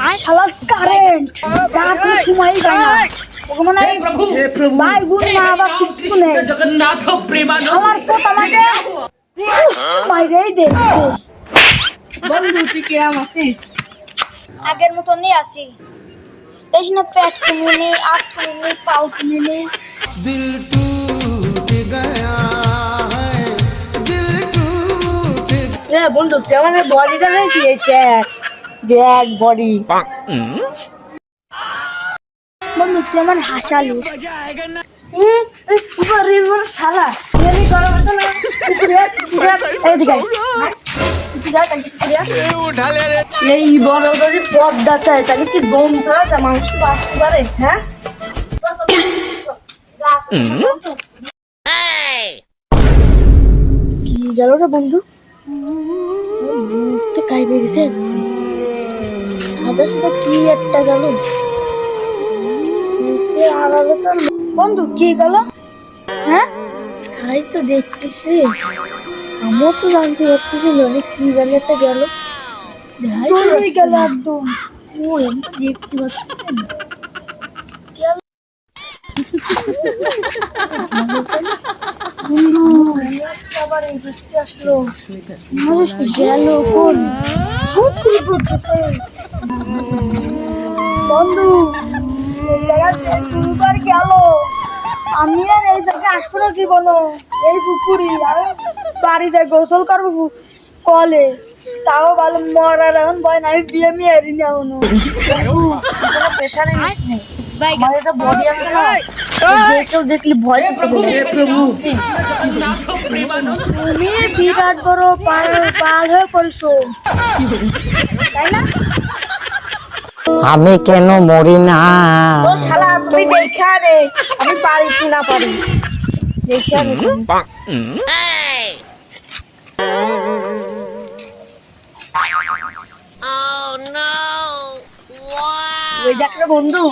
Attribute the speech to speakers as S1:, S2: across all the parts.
S1: আর current যা ভাই গুণ মা বাবা নেই। শালার তো তোমাকে
S2: বন্ধু তুই কিরাম আছিস?
S1: আগের মতনই না তুমি নেই তুমি পাও
S3: তুমি নেই দিল টুট গয়া
S2: হ্যাঁ বন্ধু তোমার বডিটা নাকি ব্যাগ বডি।
S1: বন্ধু তুই আমার হাসালু
S2: শালা। এই বড় যদি পদ্মা তাহলে কি দম ছাড়া যা মানুষ বাঁচতে পারে হ্যাঁ? কি গেল রে বন্ধু? কাই বেরিয়েছে হাতের সাথে কি একটা গেল?
S1: বন্ধু কি গেল? হ্যাঁ?
S2: তাই তো দেখছিস রে আমিও তো জানতে পারতেছি না কি জানি একটা গেল।
S1: গেল একদম।
S2: ও দেখতে পাচ্ছি না। বন্ধু আবার এই বৃষ্টি আসলো। গেল কোন
S1: সত্যি করতেছে বন্ধু এই দুবার গেল আমি আর এই জায়গায় আসব না জীবনও এই পুকুরি আর বাড়িতে গোসল করব কলে। তাও ভালো মরার এখন ভয় না আমি বিয়ে মিয়ে এরি না কোনো
S2: প্রেশারে নিস নে আমার এটা বডি আছে না দেখেও দেখলি ভয়
S1: তুমি বিরাট বড় পাগল হয়ে পড়ছো। তাই না?
S4: আমি কেন মরি না?
S2: ও শালা তুমি দেখা রে। আমি পারি কি না পারি? দেখা রে। ওই বন্ধু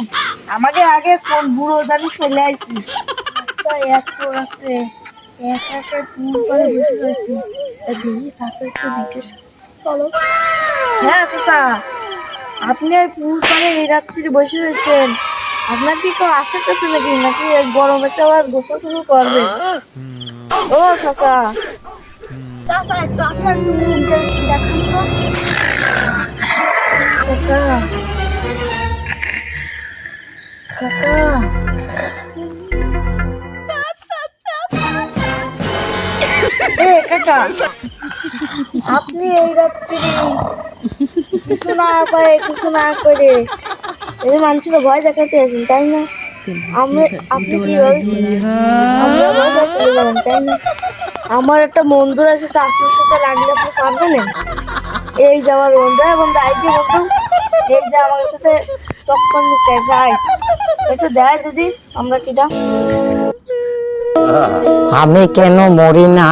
S2: আমাকে আগে কোন বুড়ো জানি চলে আইছি? আচ্ছা, এক আছে। এক একে ফুল করে বসে রয়েছি দেখি চাচা একটু জিজ্ঞেস চলো। হ্যাঁ চাচা। আপনি পুল পাড়ে এই রাত্রি বসে রয়েছেন? আপনার কি কেউ আসে টাছে নাকি? নাকি গরমে তো আবার গোসল টোসল করবে? ও চাচা।
S1: চাচা একটু আপনার রুমটা দেখান তো।
S2: কাকা কাকা এ কাকা। আপনি এই রাত্রি কিছু না পায়ে কিছু না করে। এই মানুষের ভয় দেখাতে আছেন তাই না? আমি আপনি কি ভাবছেন ভয় তাই না? আমার একটা বন্ধুর আছে, তো আপনার সাথে লাগলে আপনি পারবেন এই যে আমার বন্ধু এবং দায়িত্ব বন্ধু? এই যে আমার সাথে তখন নিতে ভাই। একটু দেয় দিদি, আমরা কিটা
S4: আমি কেন মরি না?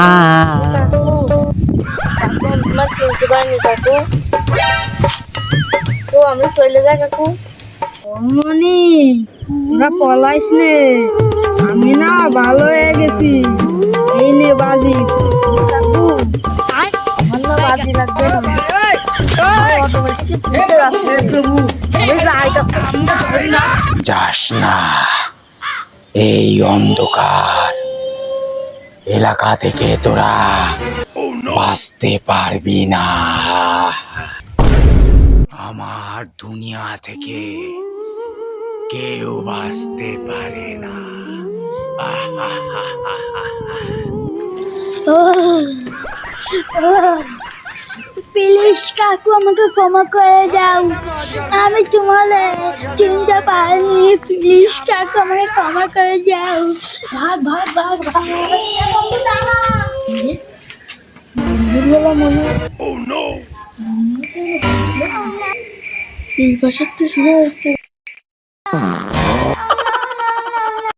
S2: চিনতে পারিনি কাকু। তো আমি চলে যাই কাকু।
S1: অমনি তোরা পলাইস নে। আমি না ভালো হয়ে গেছি। এই নে বাজি।
S2: কাকু আমার লাগবে
S4: যাস না। এই অন্ধকার এলাকা থেকে তোরা বাঁচতে পারবি না। আমার দুনিয়া থেকে কেউ বাঁচতে পারে না।
S1: প্লিজ কাকু আমাকে ক্ষমা করে দাও। আমি তোমার চিনতে পারিনি প্লিজ কাকু আমাকে ক্ষমা করে দাও।
S2: ভাগ ভাগ ভাগ ভাগ।
S1: দুর্বলা মনে এই পাশের শুনে যাচ্ছে